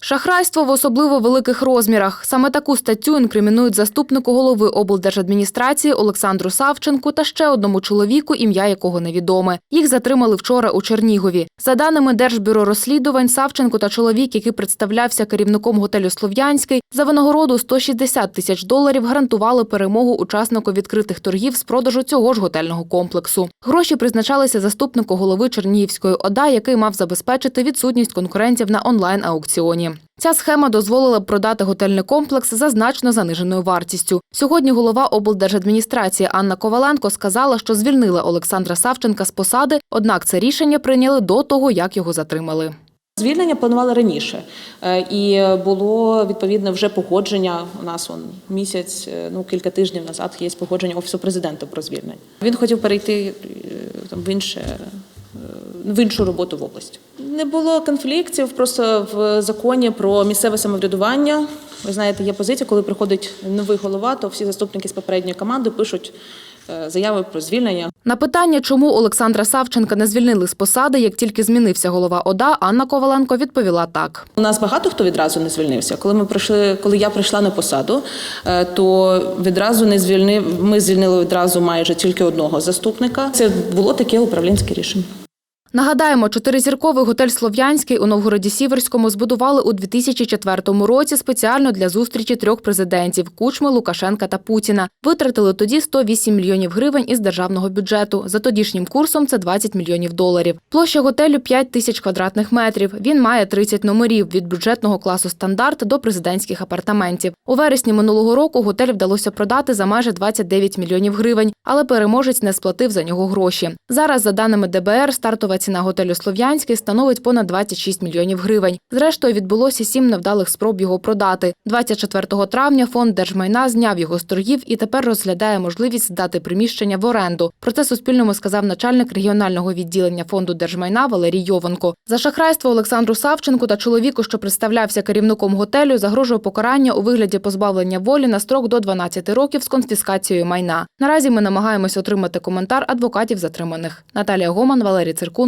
Шахрайство в особливо великих розмірах. Саме таку статтю інкримінують заступнику голови облдержадміністрації Олександру Савченку та ще одному чоловіку, ім'я якого невідоме. Їх затримали вчора у Чернігові. За даними Держбюро розслідувань, Савченко та чоловік, який представлявся керівником готелю Слов'янський, за винагороду 160 тисяч доларів гарантували перемогу учаснику відкритих торгів з продажу цього ж готельного комплексу. Гроші призначалися заступнику голови Чернігівської ОДА, який мав забезпечити відсутність конкурентів на Ця схема дозволила б продати готельний комплекс за значно заниженою вартістю. Сьогодні голова облдержадміністрації Анна Коваленко сказала, що звільнила Олександра Савченка з посади, однак це рішення прийняли до того, як його затримали. Звільнення планували раніше, Е, і було відповідне вже погодження. У нас он місяць, е, ну кілька тижнів назад є погодження офісу президента про звільнення. Він хотів перейти е, там в інше. В іншу роботу в області не було конфліктів. Просто в законі про місцеве самоврядування. Ви знаєте, є позиція, коли приходить новий голова, то всі заступники з попередньої команди пишуть е, заяви про звільнення. На питання, чому Олександра Савченка не звільнили з посади, як тільки змінився голова ОДА, Анна Коваленко відповіла так. У нас багато хто відразу не звільнився. Коли ми прийшли, коли я прийшла на посаду, е, то відразу не звільнив. Ми звільнили відразу майже тільки одного заступника. Це було таке управлінське рішення. Нагадаємо, чотиризірковий готель Слов'янський у Новгороді Сіверському збудували у 2004 році спеціально для зустрічі трьох президентів Кучми, Лукашенка та Путіна. Витратили тоді 108 мільйонів гривень із державного бюджету. За тодішнім курсом це 20 мільйонів доларів. Площа готелю 5 тисяч квадратних метрів. Він має 30 номерів від бюджетного класу стандарт до президентських апартаментів. У вересні минулого року готель вдалося продати за майже 29 мільйонів гривень, але переможець не сплатив за нього гроші. Зараз, за даними ДБР, стартова ціна готелю Слов'янський становить понад 26 мільйонів гривень. Зрештою, відбулося сім невдалих спроб його продати. 24 травня фонд держмайна зняв його з торгів і тепер розглядає можливість здати приміщення в оренду. Про це Суспільному сказав начальник регіонального відділення фонду держмайна Валерій Йованко. За шахрайство Олександру Савченку та чоловіку, що представлявся керівником готелю, загрожує покарання у вигляді позбавлення волі на строк до 12 років з конфіскацією майна. Наразі ми намагаємось отримати коментар адвокатів затриманих. Наталія Гоман, Валерій Циркун.